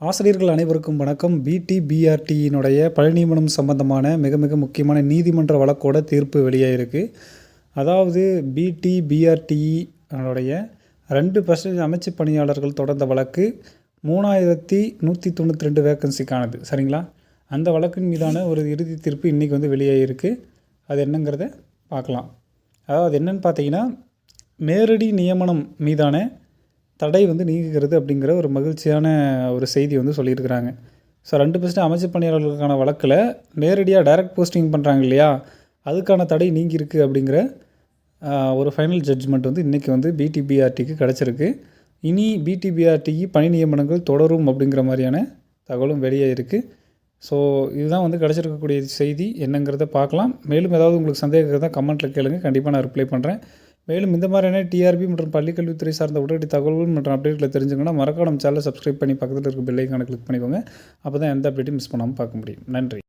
ஆசிரியர்கள் அனைவருக்கும் வணக்கம். பிடிபிஆர்டியினுடைய பிஆர்டியினுடைய நியமனம் சம்பந்தமான மிக மிக முக்கியமான நீதிமன்ற வழக்கோட தீர்ப்பு வெளியாகிருக்கு அதாவது பிடி ரெண்டு பர்சன்டேஜ் அமைச்சு பணியாளர்கள் தொடர்ந்த வழக்கு மூணாயிரத்தி நூற்றி தொண்ணூற்றி ரெண்டு வேக்கன்சிக்கானது சரிங்களா? அந்த வழக்கின் மீதான ஒரு இறுதி தீர்ப்பு இன்றைக்கி வந்து வெளியாகிருக்கு அது என்னங்கிறத பார்க்கலாம். அதாவது என்னன்னு பார்த்தீங்கன்னா நேரடி நியமனம் மீதான தடை வந்து நீங்குகிறது அப்படிங்கிற ஒரு மகிழ்ச்சியான ஒரு செய்தி வந்து சொல்லியிருக்கிறாங்க. ஸோ ரெண்டு பர்சன்ட் அமைச்சு பணியாளர்களுக்கான வழக்கில் நேரடியாக டைரக்ட் போஸ்டிங் பண்ணுறாங்க இல்லையா? அதுக்கான தடை நீங்கியிருக்கு அப்படிங்கிற ஒரு ஃபைனல் ஜட்ஜ்மெண்ட் வந்து இன்றைக்கி வந்து பிடிபிஆர்டிக்கு கிடச்சிருக்கு. இனி பிடிபிஆர்டிக்கு பணி நியமனங்கள் தொடரும் அப்படிங்கிற மாதிரியான தகவலும் வெளியே இருக்குது ஸோ இதுதான் வந்து கிடச்சிருக்கக்கூடிய செய்தி. என்னங்கிறத பார்க்கலாம். மேலும் ஏதாவது உங்களுக்கு சந்தேகம் இருந்தால் கமெண்ட்டில் கேளுங்க. கண்டிப்பாக நான் ரிப்ளை பண்ணுறேன் மேலும் இந்த மாதிரியான டிஆர்பி மற்றும் பள்ளிக்கல்வித்துறை சார்ந்த உடனடி தகவல்கள் மற்றும் அப்டேட்களை தெரிஞ்சுக்கணும்னா மறக்காம சேனலை சப்ஸ்கிரைப் பண்ணி பக்கத்தில் இருக்க பெல் கிளிக் பண்ணிக்கோங்க. அப்போ தான் எந்த அப்டேட்டும் மிஸ் பண்ணாமல் பார்க்க முடியும். நன்றி.